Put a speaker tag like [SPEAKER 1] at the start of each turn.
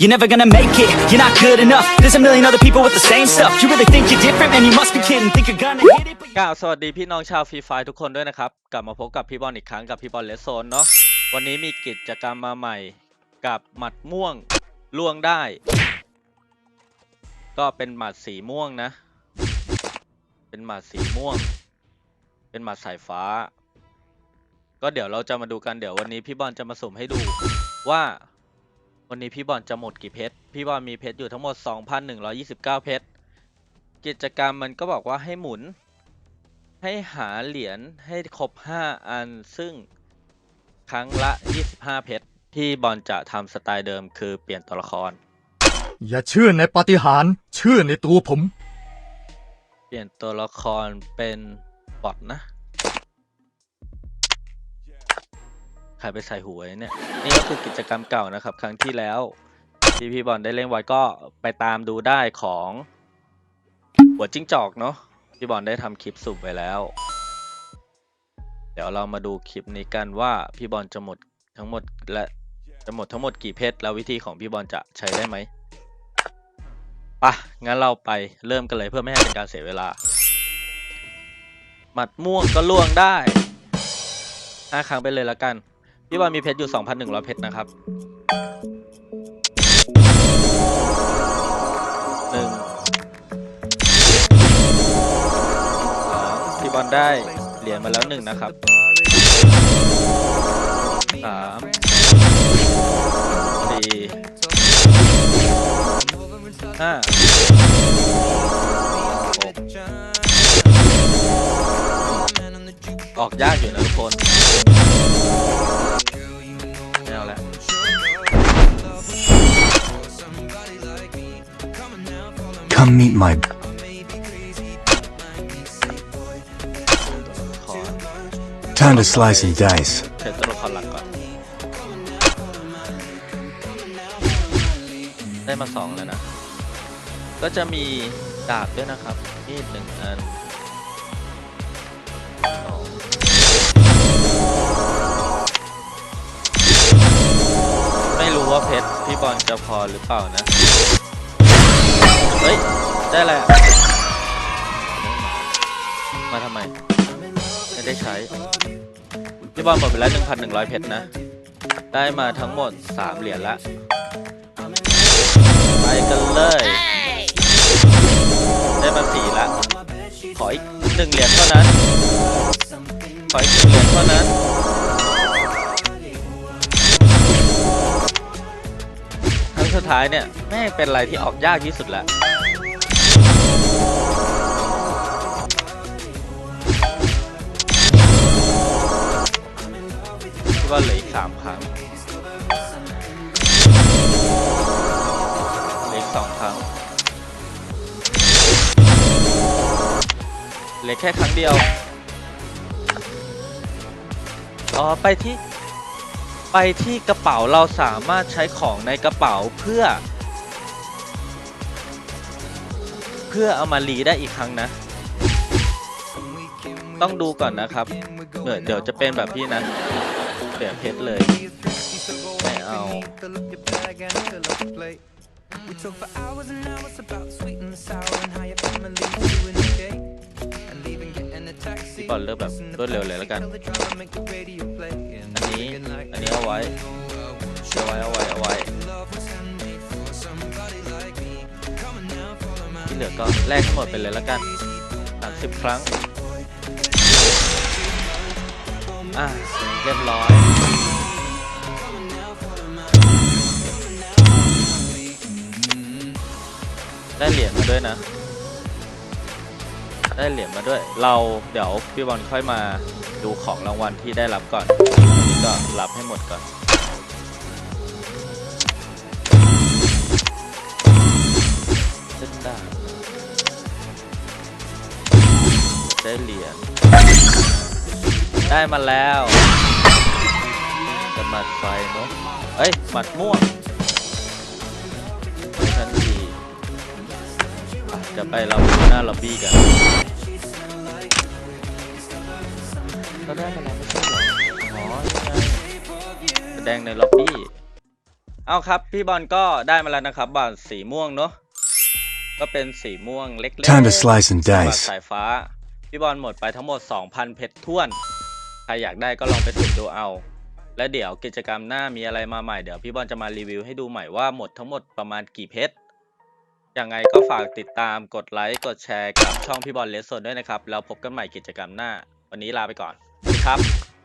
[SPEAKER 1] You're never gonna make it, you're not good enough. There's a million other people with the same stuff. You really think you're different, man? You must be kidding. Think you're gonna hit it, but
[SPEAKER 2] กล่าวสวัสดีพี่น้องชาวฟรีไฟทุกคนด้วยนะครับ กลับมาพบกับพี่บอลอีกครั้งกับพี่บอลเลสโซนเนาะวันนี้มีกิจกรรมมาใหม่กับหมัดม่วงล่วงได้ ก็เป็นหมัดสีม่วงนะ เป็นหมัดสีม่วง เป็นหมัดสายฟ้า ก็เดี๋ยวเราจะมาดูกันเดี๋ยววันนี้พี่บอลจะมาสุ่มให้ดูว่า วันนี้พี่บอลจะหมดกี่เพชร พี่บอลมีเพชรอยู่ทั้งหมด 2,129 เพชร กิจกรรมมันก็บอกว่าให้หมุน ให้หาเหรียญให้ครบ 5 อัน ซึ่งครั้งละ 25 เพชรที่บอลจะทำสไตล์เดิมคือเปลี่ยนตัวละคร
[SPEAKER 3] อย่าเชื่อในปาฏิหาริย์เชื่อในตัวผม
[SPEAKER 2] เปลี่ยนตัวละครเป็นบอทนะ ใครไปใส่หวไว้เนี่ยนี่ก็คือกิจกรรมเก่านะครับ ครั้งที่แล้วที่พี่บอลได้เล่นไว้ก็ไปตามดูได้ของหัวจิ้งจอกเนาะพี่บอลได้ทำคลิปสุ่มไปแล้ว เดี๋ยวเรามาดูคลิปนี้กันว่าพี่บอลจะหมดทั้งหมดและจะหมดทั้งหมดกี่เพชรแล้ววิธีของพี่บอลจะใช้ได้ไหมปะงั้นเราไปเริ่มกันเลยเพื่อไม่ให้เป็นการเสียเวลา หมัดม่วงก็ล่วงได้ห้าครั้งไปเลยละกัน พี่บอลมีเพชรอยู่ 2,100 เพชรนะครับหนึ่งสองพี่บอลได้เหรียญมาแล้วหนึ่งนะครับสามสี่ห้าหกออกยากอยู่นะทุกคน
[SPEAKER 4] Come meet my
[SPEAKER 2] ขอ
[SPEAKER 4] time to slice and dice.
[SPEAKER 2] ใช้ตัวละครหลักก่อน ได้มาสองแล้วนะ ก็จะมีดาบด้วยนะครับ มีดหนึ่งอันสองไม่รู้ว่าเพชรพี่บอลจะพอหรือเปล่านะ เฮ้ย ได้แล้วมาทำไม ไม่ได้ใช้พี่บอลหมดไปแล้ว1,100 เพชรนะ ได้มาทั้งหมด 3 เหรียญละ ไปกันเลย ได้มาสี่ละ ขออีกหนึ่งเหรียญเท่านั้น ขออีกหนึ่งเหรียญเท่านั้นครั้งสุดท้ายเนี่ยแม่เป็นอะไรที่ออกยากที่สุดแล้ว ว่าเหลืออีกสามครั้งเหลืออีกสองครั้งเหลือแค่ครั้งเดียวอ๋อไปที่ไปที่กระเป๋าเราสามารถใช้ของในกระเป๋าเพื่อ เพื่อเอามารีได้อีกครั้งนะ ต้องดูก่อนนะครับเดี๋ยวเดี๋ยวจะเป็นแบบพี่นะ เปลี่ยนเพชรเลยไม่เอา
[SPEAKER 5] We talk for hours and hours about sweet and sour and how your family's doing okay. And leaving, getting a taxi.
[SPEAKER 2] พี่บอลเลือกแบบรวดเร็วเลยแล้วกัน
[SPEAKER 5] Tell the driver make the radio play. And
[SPEAKER 2] อันนี้
[SPEAKER 5] singing like
[SPEAKER 2] อันนี้เอาไว้ เอาไว้ เอาไว้ เอาไว้
[SPEAKER 5] love was handmade for somebody like me. Come on now, follow my
[SPEAKER 2] ที่เหลือก็แลกทั้งหมดไปเลยแล้วกันสามสิบครั้ง อะเรียบร้อย ได้เหรียญมาด้วยนะ ได้เหรียญมาด้วย เราเดี๋ยวพี่บอลค่อยมาดูของรางวัลที่ได้รับก่อนนี่ก็รับให้หมดก่อนเส้นได้ได้เหรียญ ได้มาแล้วจะหมัดไฟเนาะเอ้ยหมัดม่วงไม่ทันทีอะจะไปเราดูหน้าล็อบบี้กันก็ได้มาแล้วไม่ใช่เหรออ๋อนี่ไงแสดงในล็อบบี้เอาครับพี่บอลก็ได้มาแล้วนะครับบัตรสีม่วงเนาะก็เป็นสีม่วงเล็กๆ
[SPEAKER 4] Time to slice and
[SPEAKER 2] บัตร
[SPEAKER 4] dice.
[SPEAKER 2] สายฟ้าพี่บอลหมดไปทั้งหมด 2,000 เพชรท้วนใค รอยากได้ก็ลองไปติดดูเอา และเดี๋ยวกิจกรรมหน้ามีอะไรมาใหม่เดี๋ยวพี่บอลจะมารีวิวให้ดูใหม่ว่าหมดทั้งหมดประมาณกี่เพชรยังไงก็ฝากติดตามกดไลค์กดแชร์กับช่องพี่บอลเลสโซนด้วยนะครับแล้วพบกันใหม่กิจกรรมหน้า วันนี้ลาไปก่อนสวัสดีครับ